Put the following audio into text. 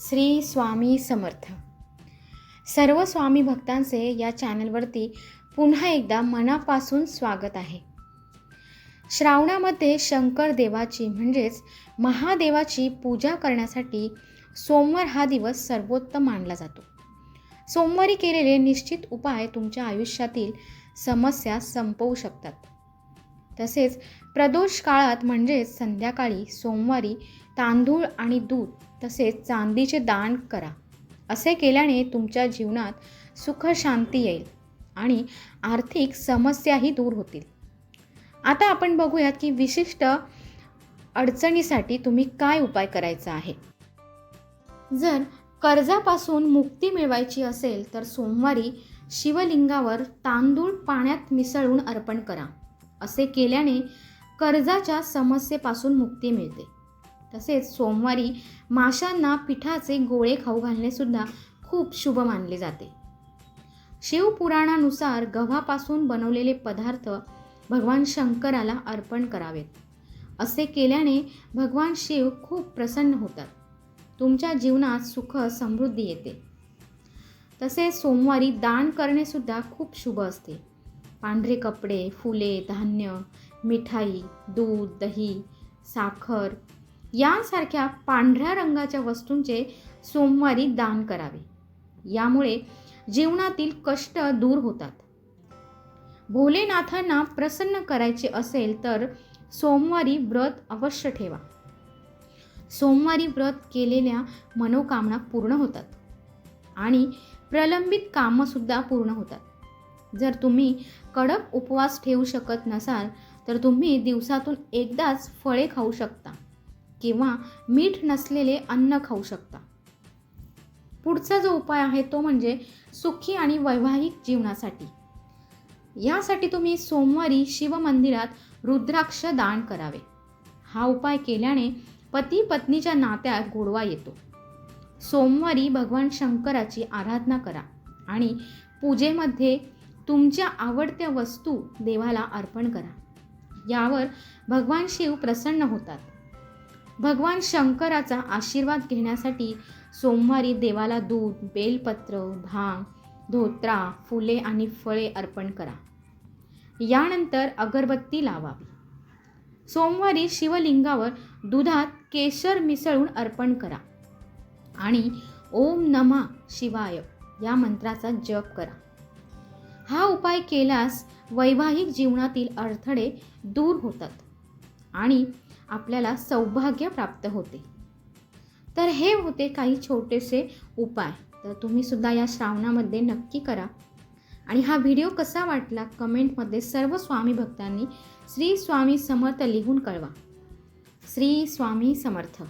श्री स्वामी समर्थ. सर्व स्वामी भक्तांचे या चॅनलवरती पुन्हा एकदा मनापासून स्वागत आहे. श्रावणामध्ये शंकर देवाची म्हणजेच महादेवाची पूजा करण्यासाठी सोमवार हा दिवस सर्वोत्तम मानला जातो. सोमवारी केलेले निश्चित उपाय तुमच्या आयुष्यातील समस्या संपवू शकतात. तसेच प्रदोष काळात म्हणजेच संध्याकाळी सोमवारी तांदूळ आणि दूध तसेच चांदीचे दान करा. असे केल्याने तुमच्या जीवनात सुख शांती येईल आणि आर्थिक समस्याही दूर होतील. आता आपण बघूयात की विशिष्ट अडचणीसाठी तुम्ही काय उपाय करायचा आहे? जर कर्जापासून मुक्ती मिळवायची असेल तर सोमवारी शिवलिंगावर तांदूळ पाण्यात मिसळून अर्पण करा. असे केल्याने कर्जाच्या समस्येपासून मुक्ती मिळते. तसेच सोमवारी माशांना पिठाचे गोळे खाऊ घालणेसुद्धा खूप शुभ मानले जाते. शिवपुराणानुसार गव्हापासून बनवलेले पदार्थ भगवान शंकराला अर्पण करावेत. असे केल्याने भगवान शिव खूप प्रसन्न होतात. तुमच्या जीवनात सुख समृद्धी येते. तसेच सोमवारी दान करणेसुद्धा खूप शुभ असते. पांढरे कपडे फुले धान्य मिठाई दूध दही साखर यांसारख्या पांढऱ्या रंगाच्या वस्तूंचे सोमवारी दान करावे. यामुळे जीवनातील कष्ट दूर होतात. भोलेनाथांना प्रसन्न करायचे असेल तर सोमवारी व्रत अवश्य ठेवा. सोमवारी व्रत केलेल्या मनोकामना पूर्ण होतात आणि प्रलंबित कामंसुद्धा पूर्ण होतात. जर तुम्ही कडक उपवास ठेवू शकत नसाल तर तुम्ही दिवसातून एकदाच फळे खाऊ शकता. किंवा मीठ नसलेले अन्न खाऊ शकता. पुढचा जो उपाय आहे तो म्हणजे सुखी आणि वैवाहिक जीवनासाठी. यासाठी तुम्ही सोमवारी शिवमंदिरात रुद्राक्ष दान करावे. हा उपाय केल्याने पती पत्नीच्या नात्यात गोडवा येतो. सोमवारी भगवान शंकराची आराधना करा आणि पूजेमध्ये तुमच्या आवडत्या वस्तू देवाला अर्पण करा. यावर भगवान शिव प्रसन्न होतात. भगवान शंकराचा आशीर्वाद घेण्यासाठी सोमवारी देवाला दूध बेलपत्र भांग धोत्रा फुले आणि फळे अर्पण करा. यानंतर अगरबत्ती लावावी. सोमवारी शिवलिंगावर दुधात केशर मिसळून अर्पण करा आणि ओम नमा शिवाय या मंत्राचा जप करा. हा उपाय केल्यास वैवाहिक जीवनातील अडथळे दूर होतात आणि आपल्याला सौभाग्य प्राप्त होते. तर हे होते काही छोटेसे उपाय. तर तुम्ही सुद्धा या श्रावणामध्ये नक्की करा. आणि हा व्हिडिओ कसा वाटला कमेंटमध्ये सर्व स्वामी भक्तांनी श्री स्वामी समर्थ लिहून कळवा. श्री स्वामी समर्थ.